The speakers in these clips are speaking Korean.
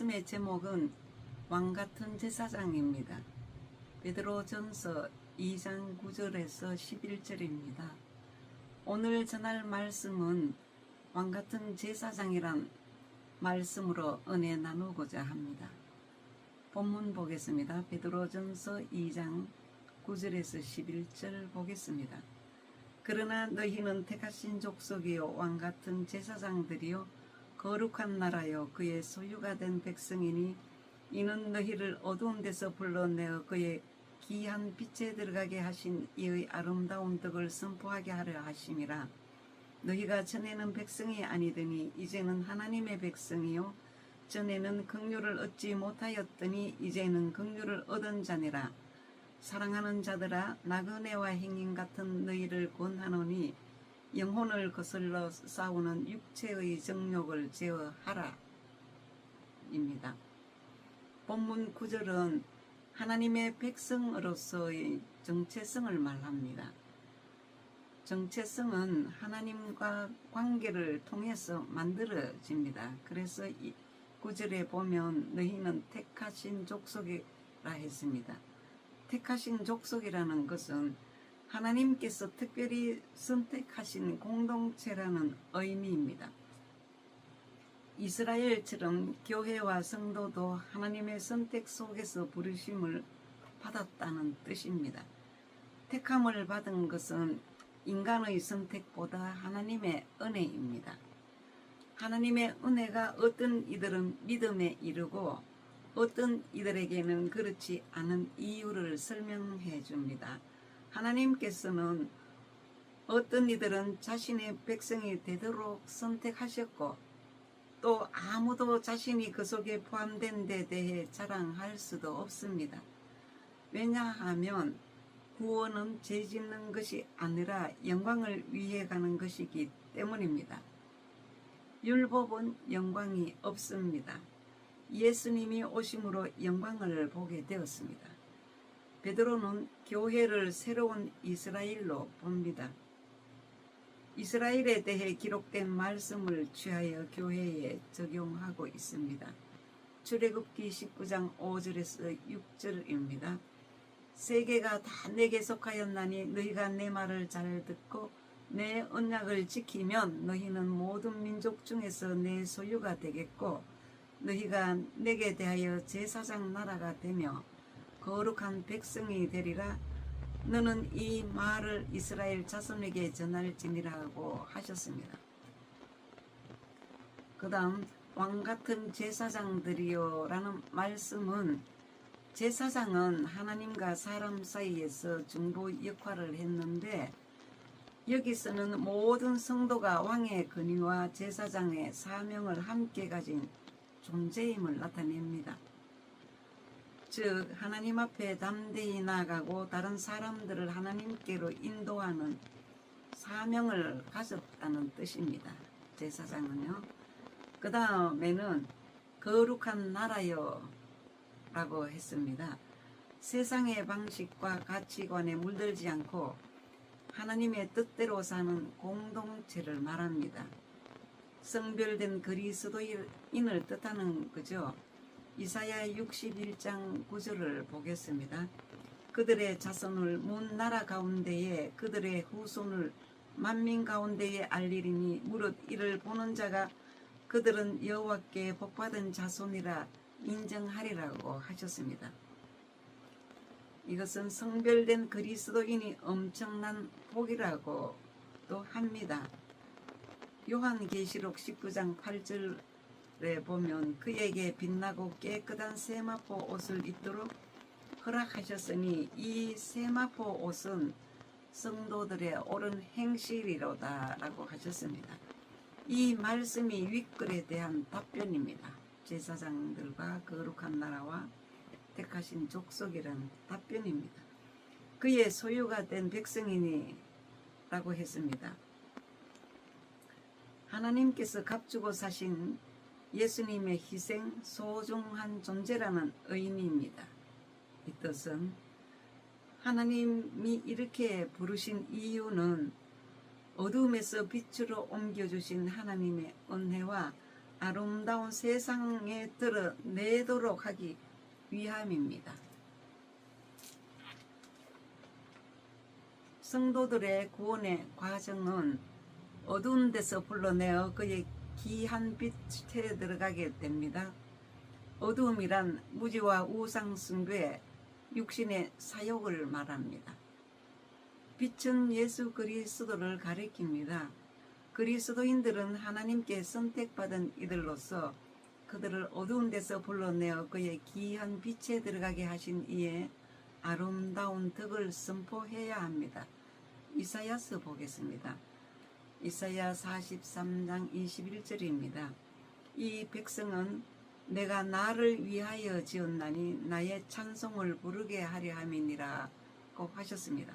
말씀의 제목은 왕같은 제사장입니다. 베드로전서 2장 9절에서 11절입니다. 오늘 전할 말씀은 왕같은 제사장이란 말씀으로 은혜 나누고자 합니다. 본문 보겠습니다. 베드로전서 2장 9절에서 11절 보겠습니다. 그러나 너희는 택하신 족속이요 왕같은 제사장들이요 거룩한 나라요 그의 소유가 된 백성이니 이는 너희를 어두운 데서 불러내어 그의 귀한 빛에 들어가게 하신 이의 아름다운 덕을 선포하게 하려 하심이라. 너희가 전에는 백성이 아니더니 이제는 하나님의 백성이요. 전에는 긍휼을 얻지 못하였더니 이제는 긍휼을 얻은 자니라. 사랑하는 자들아 나그네와 행인 같은 너희를 권하노니 영혼을 거슬러 싸우는 육체의 정욕을 제어하라 입니다. 본문 9절은 하나님의 백성으로서의 정체성을 말합니다. 정체성은 하나님과 관계를 통해서 만들어집니다. 그래서 이 9절에 보면 너희는 택하신 족속이라 했습니다. 택하신 족속이라는 것은 하나님께서 특별히 선택하신 공동체라는 의미입니다. 이스라엘처럼 교회와 성도도 하나님의 선택 속에서 부르심을 받았다는 뜻입니다. 택함을 받은 것은 인간의 선택보다 하나님의 은혜입니다. 하나님의 은혜가 어떤 이들은 믿음에 이르고 어떤 이들에게는 그렇지 않은 이유를 설명해 줍니다. 하나님께서는 어떤 이들은 자신의 백성이 되도록 선택하셨고 또 아무도 자신이 그 속에 포함된 데 대해 자랑할 수도 없습니다. 왜냐하면 구원은 죄 짓는 것이 아니라 영광을 위해 가는 것이기 때문입니다. 율법은 영광이 없습니다. 예수님이 오심으로 영광을 보게 되었습니다. 베드로는 교회를 새로운 이스라엘로 봅니다. 이스라엘에 대해 기록된 말씀을 취하여 교회에 적용하고 있습니다. 출애굽기 19장 5절에서 6절입니다. 세계가 다 내게 속하였나니 너희가 내 말을 잘 듣고 내 언약을 지키면 너희는 모든 민족 중에서 내 소유가 되겠고 너희가 내게 대하여 제사장 나라가 되며 거룩한 백성이 되리라 너는 이 말을 이스라엘 자손에게 전할지니라고 하셨습니다. 그 다음 왕같은 제사장들이요 라는 말씀은 제사장은 하나님과 사람 사이에서 중보 역할을 했는데 여기서는 모든 성도가 왕의 권위와 제사장의 사명을 함께 가진 존재임을 나타냅니다. 즉 하나님 앞에 담대히 나가고 다른 사람들을 하나님께로 인도하는 사명을 가졌다는 뜻입니다. 제사장은요. 그 다음에는 거룩한 나라요 라고 했습니다. 세상의 방식과 가치관에 물들지 않고 하나님의 뜻대로 사는 공동체를 말합니다. 성별된 그리스도인을 뜻하는 거죠. 이사야 61장 9절을 보겠습니다. 그들의 자손을 문 나라 가운데에 그들의 후손을 만민 가운데에 알리리니 무릇 이를 보는 자가 그들은 여호와께 복받은 자손이라 인정하리라고 하셨습니다. 이것은 성별된 그리스도인이 엄청난 복이라고 또 합니다. 요한계시록 19장 8절 에 보면 그에게 빛나고 깨끗한 세마포 옷을 입도록 허락하셨으니 이 세마포 옷은 성도들의 옳은 행실이로다 라고 하셨습니다. 이 말씀이 윗글에 대한 답변입니다. 제사장들과 거룩한 나라와 택하신 족속이라는 답변입니다. 그의 소유가 된 백성이니 라고 했습니다. 하나님께서 값주고 사신 예수님의 희생 소중한 존재라는 의미입니다. 이 뜻은 하나님이 이렇게 부르신 이유는 어둠에서 빛으로 옮겨주신 하나님의 은혜와 아름다운 세상에 드러내도록 하기 위함입니다. 성도들의 구원의 과정은 어두운 데서 불러내어 그의 귀한 빛에 들어가게 됩니다. 어두움이란 무지와 우상 숭배, 육신의 사욕을 말합니다. 빛은 예수 그리스도를 가리킵니다. 그리스도인들은 하나님께 선택받은 이들로서 그들을 어두운 데서 불러내어 그의 귀한 빛에 들어가게 하신 이의 아름다운 덕을 선포해야 합니다. 이사야서 보겠습니다. 이사야 43장 21절입니다. 이 백성은 내가 나를 위하여 지었나니 나의 찬송을 부르게 하려 함이니라고 하셨습니다.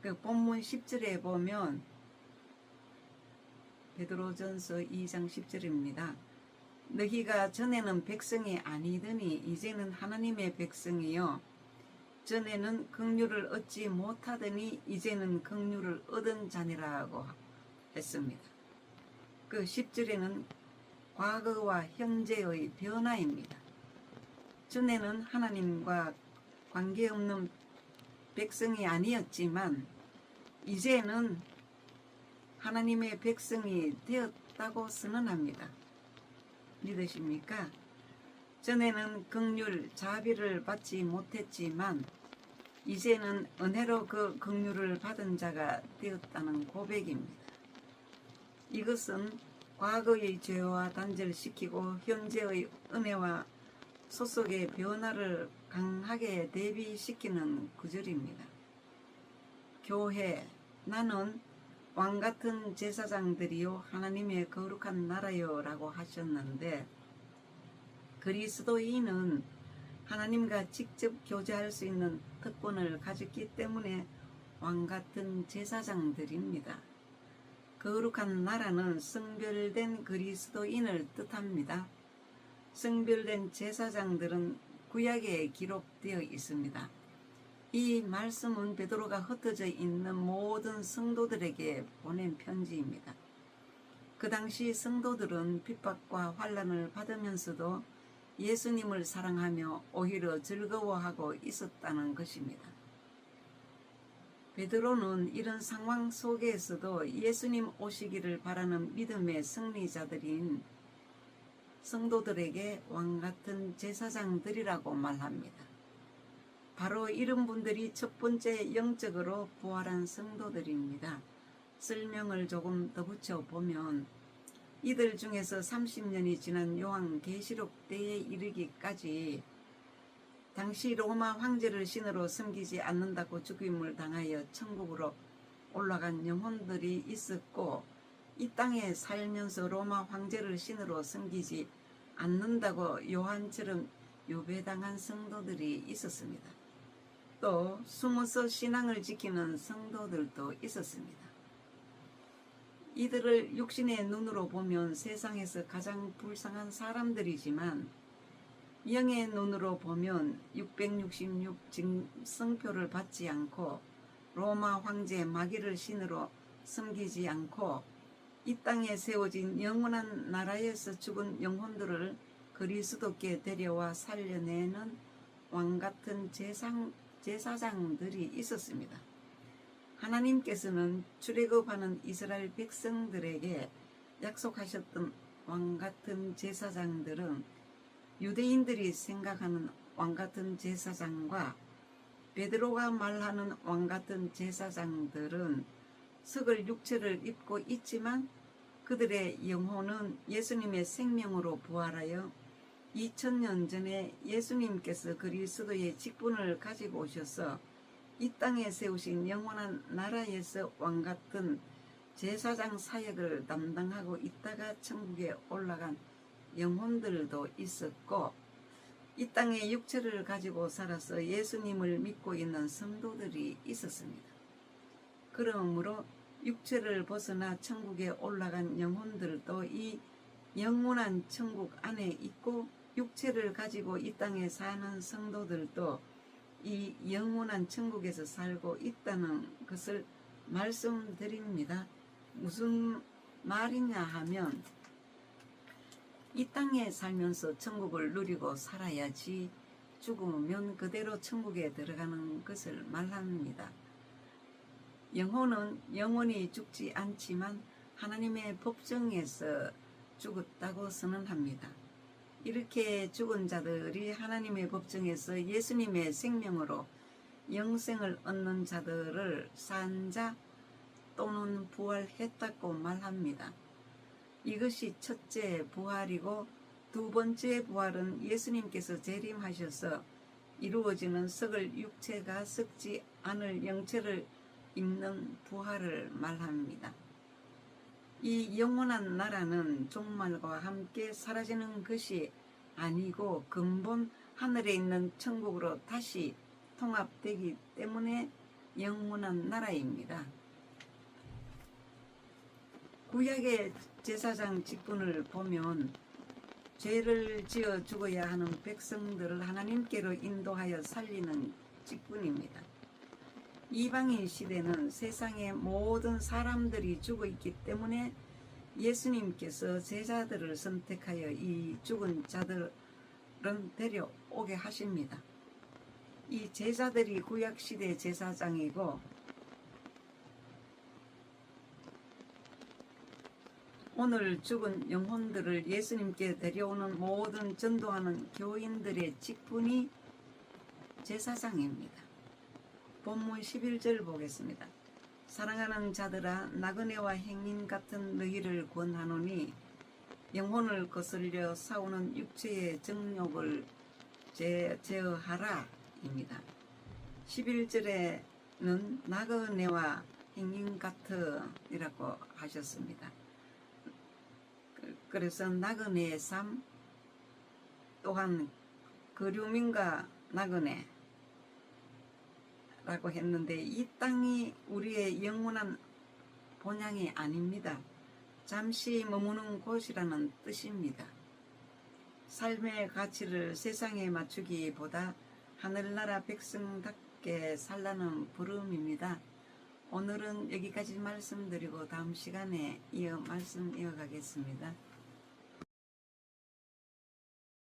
그 본문 10절에 보면 베드로전서 2장 10절입니다. 너희가 전에는 백성이 아니더니 이제는 하나님의 백성이요 전에는 긍휼을 얻지 못하더니 이제는 긍휼을 얻은 자니라고 했습니다. 그 10절에는 과거와 현재의 변화입니다. 전에는 하나님과 관계없는 백성이 아니었지만 이제는 하나님의 백성이 되었다고 선언합니다. 믿으십니까? 전에는 극률 자비를 받지 못했지만 이제는 은혜로 그 극률을 받은 자가 되었다는 고백입니다. 이것은 과거의 죄와 단절시키고 현재의 은혜와 소속의 변화를 강하게 대비시키는 구절입니다. 교회 나는 왕 같은 제사장들이요 하나님의 거룩한 나라요 라고 하셨는데 그리스도인은 하나님과 직접 교제할 수 있는 특권을 가졌기 때문에 왕 같은 제사장들입니다. 거룩한 나라는 성별된 그리스도인을 뜻합니다. 성별된 제사장들은 구약에 기록되어 있습니다. 이 말씀은 베드로가 흩어져 있는 모든 성도들에게 보낸 편지입니다. 그 당시 성도들은 핍박과 환란을 받으면서도 예수님을 사랑하며 오히려 즐거워하고 있었다는 것입니다. 베드로는 이런 상황 속에서도 예수님 오시기를 바라는 믿음의 승리자들인 성도들에게 왕 같은 제사장들이라고 말합니다. 바로 이런 분들이 첫 번째 영적으로 부활한 성도들입니다. 설명을 조금 더 붙여보면 이들 중에서 30년이 지난 요한 계시록 때에 이르기까지 당시 로마 황제를 신으로 섬기지 않는다고 죽임을 당하여 천국으로 올라간 영혼들이 있었고 이 땅에 살면서 로마 황제를 신으로 섬기지 않는다고 요한처럼 유배당한 성도들이 있었습니다. 또 숨어서 신앙을 지키는 성도들도 있었습니다. 이들을 육신의 눈으로 보면 세상에서 가장 불쌍한 사람들이지만 영의 눈으로 보면 666 증성표를 받지 않고 로마 황제 마귀를 신으로 섬기지 않고 이 땅에 세워진 영원한 나라에서 죽은 영혼들을 그리스도께 데려와 살려내는 왕 같은 제상, 제사장들이 있었습니다. 하나님께서는 출애굽하는 이스라엘 백성들에게 약속하셨던 왕 같은 제사장들은 유대인들이 생각하는 왕 같은 제사장과 베드로가 말하는 왕 같은 제사장들은 석을 육체를 입고 있지만 그들의 영혼은 예수님의 생명으로 부활하여 2000년 전에 예수님께서 그리스도의 직분을 가지고 오셔서 이 땅에 세우신 영원한 나라에서 왕 같은 제사장 사역을 담당하고 있다가 천국에 올라간 영혼들도 있었고 이 땅에 육체를 가지고 살아서 예수님을 믿고 있는 성도들이 있었습니다. 그러므로 육체를 벗어나 천국에 올라간 영혼들도 이 영원한 천국 안에 있고 육체를 가지고 이 땅에 사는 성도들도 이 영원한 천국에서 살고 있다는 것을 말씀드립니다. 무슨 말이냐 하면 이 땅에 살면서 천국을 누리고 살아야지 죽으면 그대로 천국에 들어가는 것을 말합니다. 영혼은 영원히 죽지 않지만 하나님의 법정에서 죽었다고 선언합니다. 이렇게 죽은 자들이 하나님의 법정에서 예수님의 생명으로 영생을 얻는 자들을 산자 또는 부활했다고 말합니다. 이것이 첫째 부활이고 두 번째 부활은 예수님께서 재림하셔서 이루어지는 썩을 육체가 썩지 않을 영체를 입는 부활을 말합니다. 이 영원한 나라는 종말과 함께 사라지는 것이 아니고 근본 하늘에 있는 천국으로 다시 통합되기 때문에 영원한 나라입니다. 구약의 제사장 직분을 보면 죄를 지어 죽어야 하는 백성들을 하나님께로 인도하여 살리는 직분입니다. 이방인 시대는 세상의 모든 사람들이 죽어 있기 때문에 예수님께서 제자들을 선택하여 이 죽은 자들은 데려오게 하십니다. 이 제자들이 구약시대 제사장이고 오늘 죽은 영혼들을 예수님께 데려오는 모든 전도하는 교인들의 직분이 제사장입니다. 본문 11절 보겠습니다. 사랑하는 자들아 나그네와 행인 같은 너희를 권하노니 영혼을 거슬려 싸우는 육체의 정욕을 제, 제어하라 입니다. 11절에는 나그네와 행인 같으이라고 하셨습니다. 그- 그래서 나그네의 삶 또한 거류민과 나그네 라고 했는데 이 땅이 우리의 영원한 본향이 아닙니다. 잠시 머무는 곳이라는 뜻입니다. 삶의 가치를 세상에 맞추기보다 하늘나라 백성답게 살라는 부름입니다. 오늘은 여기까지 말씀드리고 다음 시간에 이어 말씀 이어가겠습니다.